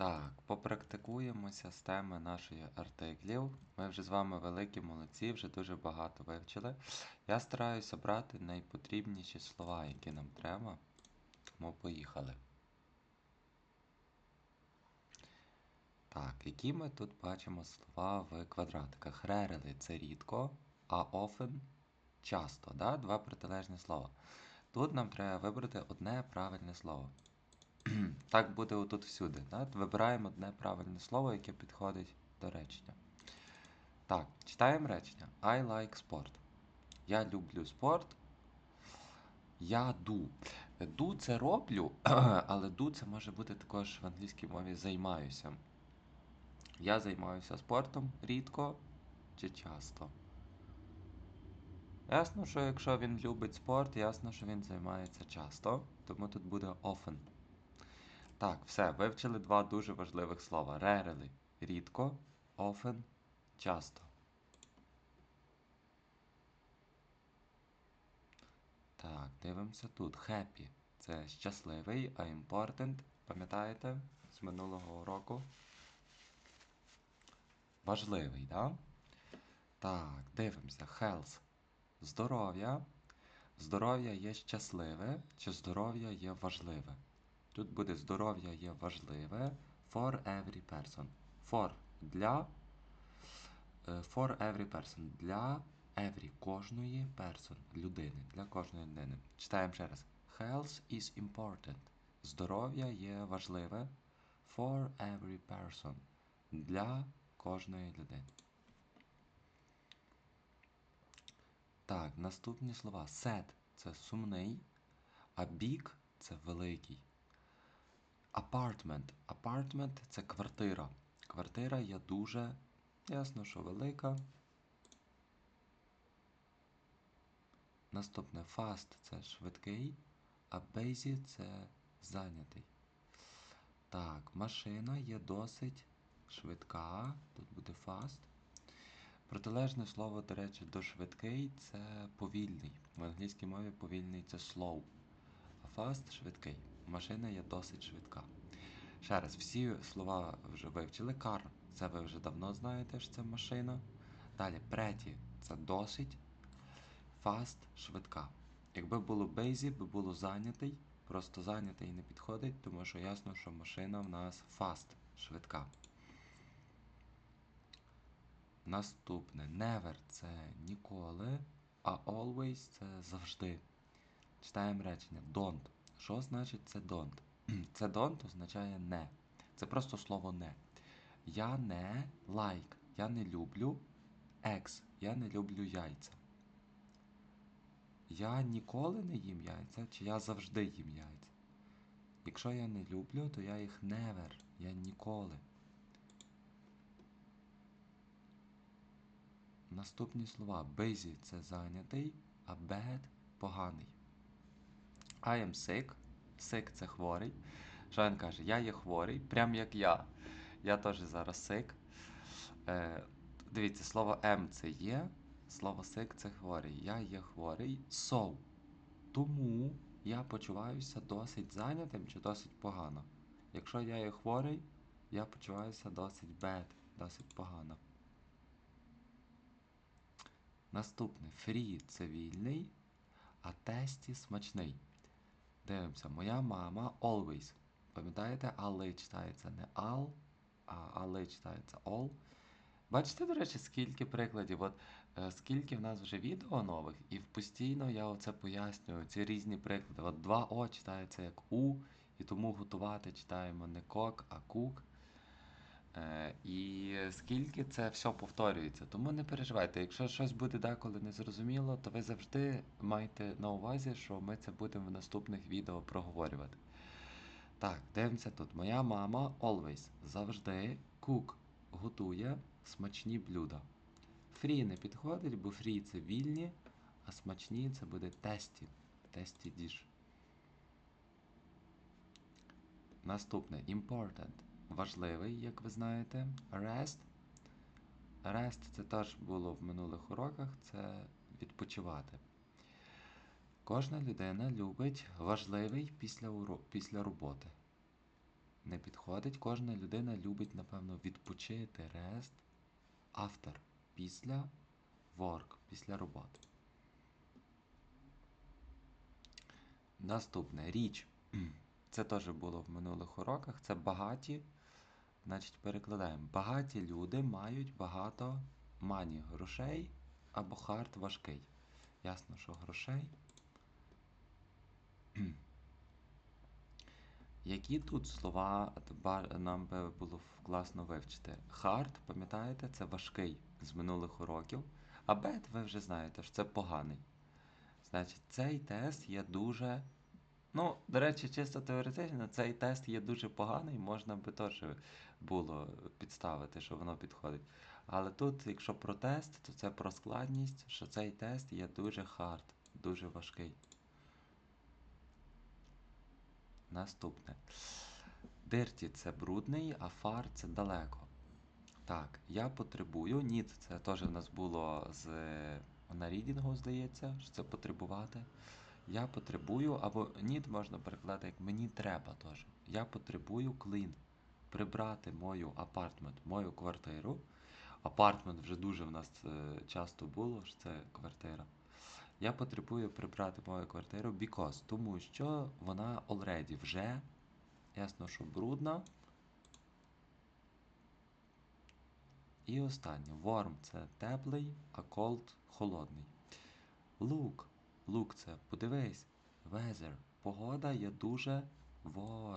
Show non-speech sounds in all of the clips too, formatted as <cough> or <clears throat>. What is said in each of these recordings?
Так, попрактикуємося з теми нашої артиклів. Ми вже з вами великі молодці, вже дуже багато вивчили. Я стараюся брати найпотрібніші слова, які нам треба. Тому поїхали. Так, які ми тут бачимо слова в квадратиках? Ререли це рідко, а often часто. Да? Два протилежні слова. Тут нам треба вибрати одне правильне слово. <clears throat> Так буде отут всюди. Да? Вибираємо одне правильне слово, яке підходить до речення. Так, читаємо речення. I like sport. Я люблю спорт. Я do. Do це роблю, <clears throat> але do це може бути також в англійській мові займаюся. Я займаюся спортом рідко чи часто. Ясно, що якщо він любить спорт, ясно, що він займається часто, тому тут буде often. Так, все, вивчили два дуже важливих слова. Rarely – рідко, often – часто. Так, дивимося тут. Happy – це щасливий, а important, пам'ятаєте, з минулого року? Важливий, да? Так, дивимося. Health – здоров'я. Здоров'я є щасливе, чи здоров'я є важливе. Тут буде здоров'я є важливе for every person. For для е, for every person. Для every кожної person, людини. Для кожної людини. Читаємо ще раз. Health is important. Здоров'я є важливе for every person. Для кожної людини. Так, наступні слова. Sad – це сумний, а big – це великий. Apartment. Apartment – це квартира. Квартира є дуже, ясно, що велика. Наступне fast це швидкий, а busy – це зайнятий. Так, машина є досить швидка. Тут буде fast. Протилежне слово, до речі, до швидкий це повільний. В англійській мові повільний це slow. А fast швидкий. Машина є досить швидка. Ще раз, всі слова вже вивчили. Car це ви вже давно знаєте, що це машина. Далі pretty це досить. Fast швидка. Якби було busy, би було зайнятий. Просто зайнятий не підходить, тому що ясно, що машина в нас fast швидка. Наступне never це ніколи, а always це завжди. Читаємо речення don't. Що значить це don't? <clears throat> Це don't означає не. Це просто слово не. Я не like. Я не люблю eggs. Я не люблю яйця. Я ніколи не їм яйця, чи я завжди їм яйця. Якщо я не люблю, то я їх never. Я ніколи. Наступні слова. Busy – це зайнятий, а bad поганий. I am sick. Sick – це хворий. Що каже? Я є хворий, прям як я. Я теж зараз sick. Е, Дивіться, слово am це є, слово sick це хворий. Я є хворий. So. Тому я почуваюся досить зайнятим чи досить погано. Якщо я є хворий, я почуваюся досить bad, досить погано. Наступне free це вільний, а тесті смачний. Дивимося, моя мама always. Пам'ятаєте, але читається не all, а але читається all. Бачите, до речі, скільки прикладів. От е, скільки в нас вже відео нових, і постійно я оце пояснюю, ці різні приклади. От 2О читається як У, і тому готувати читаємо не кок, а кук. Е, і скільки це все повторюється. Тому не переживайте, якщо щось буде деколи незрозуміло, то ви завжди маєте на увазі, що ми це будемо в наступних відео проговорювати. Так, дивимося тут. Моя мама always завжди cook готує смачні блюда. Фрі не підходить, бо фрі це вільні, а смачні це буде тесті. Тесті діж. Наступне important. Важливий, як ви знаєте. Rest. Rest це теж було в минулих уроках, це відпочивати. Кожна людина любить важливий після, уро... після роботи. не підходить. Кожна людина любить, напевно, відпочити rest after. Після work, після роботи. Наступне річ. <clears throat> Це теж було в минулих уроках. Це багаті. Значить, перекладаємо. Багаті люди мають багато мані грошей або хард важкий. Ясно, що грошей. <clears throat> Які тут слова нам би було класно вивчити? Хард, пам'ятаєте, це важкий з минулих уроків. А бед, ви вже знаєте, що це поганий. Значить, цей тест є дуже. Ну, до речі, чисто теоретично, цей тест є дуже поганий, можна би теж було підставити, що воно підходить. Але тут, якщо про тест, то це про складність, що цей тест є дуже хард, дуже важкий. Наступне. Дирті це брудний, а фар це далеко. Так, я потребую. Ніт, це теж в нас було з на рідінгу, здається, що це потребувати. Я потребую, або need можна перекладати як мені треба теж. Я потребую clean. Прибрати мою апартмент, мою квартиру. Апартмент вже дуже в нас е, часто було, що це квартира. Я потребую прибрати мою квартиру because, тому що вона already вже, ясно, що брудна. І останнє. Warm це теплий, а cold холодний. Look. Look це подивись. Weather. Погода є дуже warm,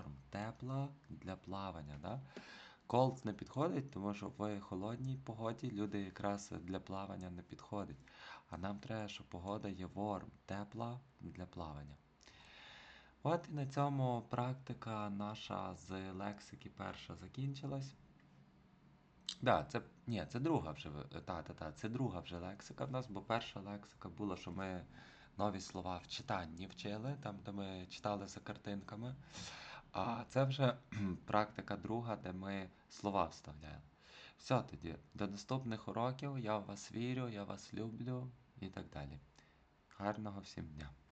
тепла для плавання. Да? Cold не підходить, тому що в холодній погоді люди якраз для плавання не підходять. А нам треба, щоб погода є warm, тепла для плавання. От і на цьому практика наша з лексики перша закінчилась. Да, це, ні, це друга вже та, та, та, це друга вже лексика в нас, бо перша лексика була, що ми нові слова в читанні вчили, там, де ми читали за картинками. А це вже практика друга, де ми слова вставляємо. Все тоді, до наступних уроків. Я в вас вірю, я вас люблю і так далі. Гарного всім дня!